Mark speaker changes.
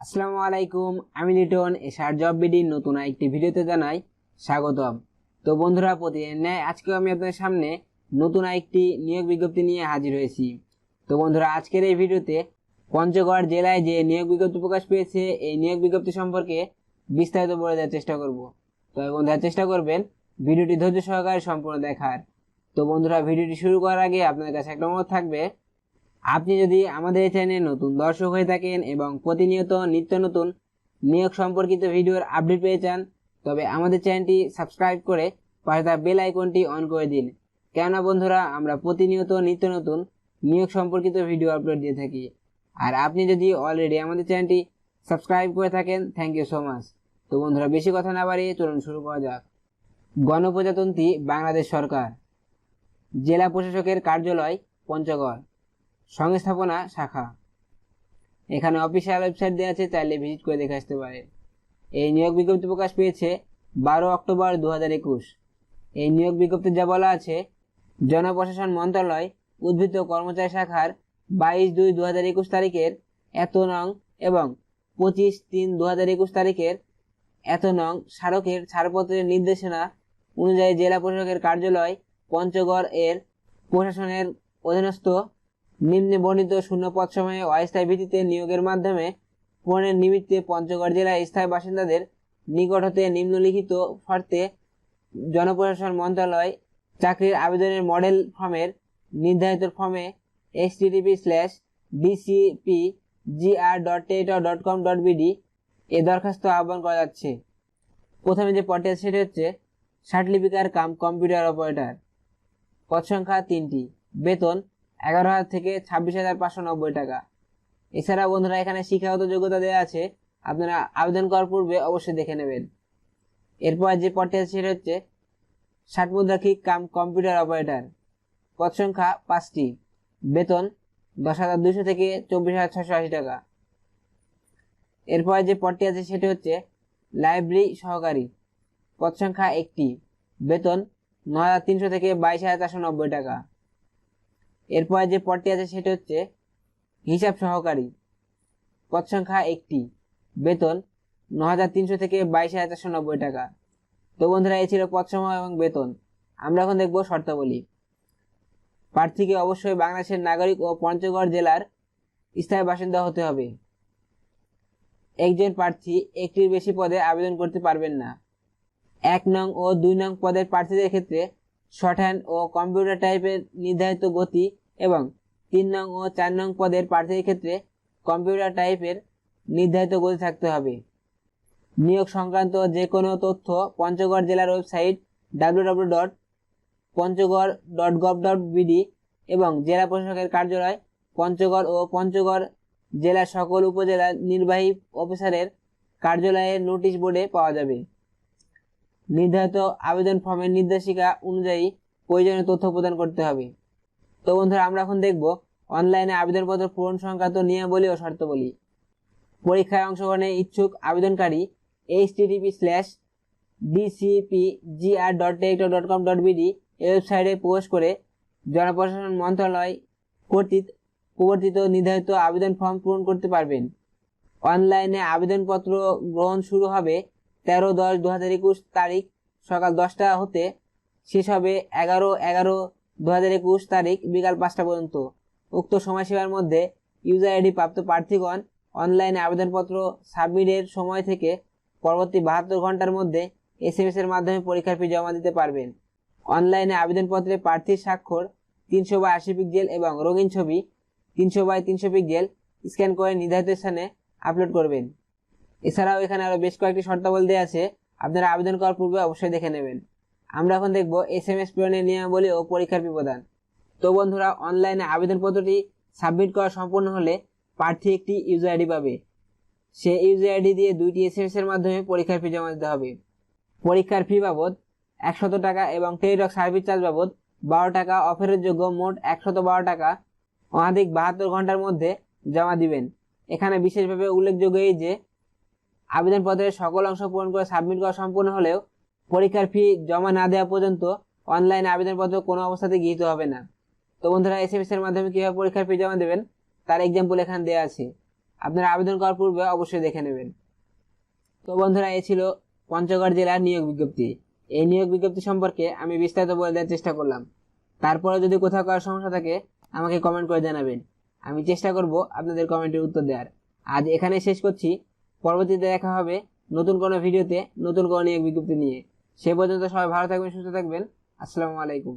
Speaker 1: আসসালামু আলাইকুম, আমি লিটন এশার জব বিডির নতুন একটি ভিডিওতে জানাই স্বাগতম। তো বন্ধুরা, প্রতিদিন ন্যায় আজকেও আমি আপনাদের সামনে নতুন একটি নিয়োগ বিজ্ঞপ্তি নিয়ে হাজির হয়েছি। তো বন্ধুরা, আজকের এই ভিডিওতে পঞ্চগড় জেলায় যে নিয়োগ বিজ্ঞপ্তি প্রকাশ পেয়েছে, এই নিয়োগ বিজ্ঞপ্তি সম্পর্কে বিস্তারিত বলে দেওয়ার চেষ্টা করব। তো বন্ধুরা, চেষ্টা করবেন ভিডিওটি ধৈর্য সহকারে সম্পূর্ণ দেখার। তো বন্ধুরা, ভিডিওটি শুরু করার আগে আপনাদের কাছে একটা অনুরোধ থাকবে আপনি যদি আমাদের চ্যানেলে নতুন দর্শক হয়ে থাকেন এবং প্রতিনিয়ত নিত্য নতুন নিয়োগ সম্পর্কিত ভিডিওর আপডেট পেয়ে চান তবে আমাদের চ্যানেলটি সাবস্ক্রাইব করে পাশে থাকা বেল আইকনটি অন করে দিন। কেননা বন্ধুরা, আমরা প্রতিনিয়ত নিত্য নতুন নিয়োগ সম্পর্কিত ভিডিও আপলোড দিয়ে থাকি। আর আপনি যদি অলরেডি আমাদের চ্যানেলটি সাবস্ক্রাইব করে থাকেন থ্যাংক ইউ সো মাচ তো বন্ধুরা, বেশি কথা না বাড়িয়ে চলুন শুরু করা যাক। গণপ্রজাতন্ত্রী বাংলাদেশ সরকার, জেলা প্রশাসকের কার্যালয়, পঞ্চগড়। সংস্থাপনা শাখা। এখানে অফিসিয়াল ওয়েবসাইট দেওয়া আছে, চাইলে ভিজিট করে দেখে আসতে পারে। এই নিয়োগ বিজ্ঞপ্তি প্রকাশ পেয়েছে বারো অক্টোবর দু হাজার একুশ। এই নিয়োগ বিজ্ঞপ্তি যা বলা আছে, জনপ্রশাসন মন্ত্রণালয় উদ্ভিদ কর্মচারী শাখার বাইশ দুই দু হাজার একুশ তারিখের এত নং এবং পঁচিশ তিন দু হাজার একুশ তারিখের এত নং স্মারকের ছাড়পত্রের নির্দেশনা অনুযায়ী জেলা প্রশাসকের কার্যালয় পঞ্চগড় এর প্রশাসনের অধীনস্থ নিম্নে বর্ণিত শূন্য পদ সময়ে অস্থায়ী ভিত্তিতে নিয়োগের মাধ্যমে পূরণের নিমিত্তে পঞ্চগড় জেলার স্থায়ী বাসিন্দাদের নিকট হতে নিম্নলিখিত শর্তে জনপ্রশাসন মন্ত্রণালয় চাকরির আবেদনের মডেল ফর্মের নির্ধারিত ফর্মে H TTP slash DCP GR dot Teletalk dot com dot BD এ দরখাস্ত আহ্বান করা যাচ্ছে। প্রথমে যে আছে সেটি হচ্ছে সার্টিফিকার কাম কম্পিউটার অপারেটর পদ সংখ্যা তিনটি। বেতন এগারো হাজার থেকে ছাব্বিশ হাজার পাঁচশো নব্বই টাকা। এছাড়া বন্ধুরা, এখানে শিক্ষাগত যোগ্যতা দেওয়া আছে। আপনারা আবেদন করার পূর্বে অবশ্যই দেখে নেবেন। এরপর যে পদটি আছে সেটা হচ্ছে ষাট মুদ্রাক্ষিক কাম কম্পিউটার অপারেটর। পদ সংখ্যা পাঁচটি। বেতন দশ হাজার দুশো থেকে চব্বিশ হাজার ছশো আশি টাকা। এরপর যে পদটি আছে সেটি হচ্ছে লাইব্রেরি সহকারী। পদ সংখ্যা একটি। বেতন ন হাজার তিনশো থেকে বাইশ হাজার চারশো নব্বই টাকা। এরপর যে পদটি আছে সেটি হচ্ছে হিসাব সহকারী। পদ সংখ্যা একটি। বেতন ন হাজার তিনশো থেকে বাইশ হাজার চারশো নব্বই টাকা। তো বন্ধুরা, এই ছিল পদসমূহ এবং বেতন। আমরা এখন দেখব শর্তাবলী। প্রার্থীকে অবশ্যই বাংলাদেশের নাগরিক ও পঞ্চগড় জেলার স্থায়ী বাসিন্দা হতে হবে। একজন প্রার্থী একটির বেশি পদে আবেদন করতে পারবেন না। এক নং ও দুই নং পদের প্রার্থীদের ক্ষেত্রে শর্ট হ্যান্ড ও কম্পিউটার টাইপের নির্ধারিত গতি এবং তিন নং ও চার নং পদের প্রার্থীর ক্ষেত্রে কম্পিউটার টাইপের নির্ধারিত গতি থাকতে হবে। নিয়োগ সংক্রান্ত যে কোনো তথ্য পঞ্চগড় জেলার website W W dot Panchagarh dot gov dot BD এবং জেলা প্রশাসকের কার্যালয় পঞ্চগড় ও পঞ্চগড় জেলার সকল উপজেলা নির্বাহী অফিসারের কার্যালয়ের নোটিশ বোর্ডে পাওয়া যাবে। নির্ধারিত আবেদন ফর্মের নির্দেশিকা অনুযায়ী প্রয়োজনীয় তথ্য প্রদান করতে হবে। তো বন্ধুরা, আমরা এখন দেখব অনলাইনে আবেদনপত্র পূরণ সংক্রান্ত নিয়মাবলী ও শর্তাবলী। পরীক্ষায় অংশগ্রহণের ইচ্ছুক আবেদনকারী H TTP slash DCP GR dot Teletalk dot com dot BD এই ওয়েবসাইটে প্রবেশ করে জনপ্রশাসন মন্ত্রণালয় কর্তৃক প্রবর্তিত নির্ধারিত আবেদন ফর্ম পূরণ করতে পারবেন। অনলাইনে আবেদনপত্র গ্রহণ শুরু হবে তেরো দশ দু হাজার একুশ তারিখ সকাল দশটা হতে শেষ হবে এগারো এগারো দু হাজার একুশ তারিখ বিকাল পাঁচটা পর্যন্ত। উক্ত সময়সীমার মধ্যে ইউজার আইডি প্রাপ্ত প্রার্থীগণ অনলাইনে আবেদনপত্র সাবমিটের সময় থেকে পরবর্তী বাহাত্তর ঘণ্টার মধ্যে এস এম এর মাধ্যমে পরীক্ষার ফি জমা দিতে পারবেন। অনলাইনে আবেদনপত্রে প্রার্থীর স্বাক্ষর তিনশো বাই আশি পিক্সেল এবং রঙিন ছবি তিনশো বাই তিনশো পিক্সেল স্ক্যান করে নির্ধারিত স্থানে আপলোড করবেন। এছাড়াও এখানে আরও বেশ কয়েকটি শর্তাবলী দেওয়া আছে। আপনারা আবেদন করার পূর্বে অবশ্যই দেখে নেবেন। আমরা এখন দেখব এস এম এস প্রেরণের নিয়মাবলী ও পরীক্ষার ফি প্রদান তো বন্ধুরা, অনলাইনে আবেদনপত্রটি সাবমিট করা সম্পূর্ণ হলে প্রার্থী একটি ইউজার আইডি পাবে। সে ইউজার আইডি দিয়ে দুইটি এস এম এস এর মাধ্যমে পরীক্ষার ফি জমা দিতে হবে। পরীক্ষার ফি বাবদ একশত টাকা এবং টেলিটক সার্ভিস চার্জ বাবদ বারো টাকা অফারের যোগ্য মোট একশত বারো টাকা অনাধিক বাহাত্তর ঘণ্টার মধ্যে জমা দিবেন। এখানে বিশেষভাবে উল্লেখযোগ্য এই যে আবেদনপত্রের সকল অংশ পূরণ করে সাবমিট করা সম্পূর্ণ হলেও পরীক্ষার ফি জমা না দেওয়া পর্যন্ত অনলাইন আবেদনপত্র কোনো অবস্থাতে গৃহীত হবে না। তো বন্ধুরা এস এম এস এর মাধ্যমে কীভাবে পরীক্ষার ফি জমা দেবেন তার এক্সাম্পল এখানে দেওয়া আছে। আপনারা আবেদন করার পূর্বে অবশ্যই দেখে নেবেন। তো বন্ধুরা এই ছিল পঞ্চগড় জেলার নিয়োগ বিজ্ঞপ্তি। এই নিয়োগ বিজ্ঞপ্তি সম্পর্কে আমি বিস্তারিত বলে দেওয়ার চেষ্টা করলাম। তারপরে যদি কোথাও কারও সমস্যা থাকে, আমাকে কমেন্ট করে জানাবেন। আমি চেষ্টা করব আপনাদের কমেন্টের উত্তর দেওয়ার। আজ এখানে শেষ করছি। পরবর্তীতে দেখা হবে নতুন কোনো ভিডিওতে, নতুন কোনো নিয়োগ বিজ্ঞপ্তি নিয়ে। সে পর্যন্ত সবাই ভালো থাকবেন, সুস্থ থাকবেন। আসসালামু আলাইকুম।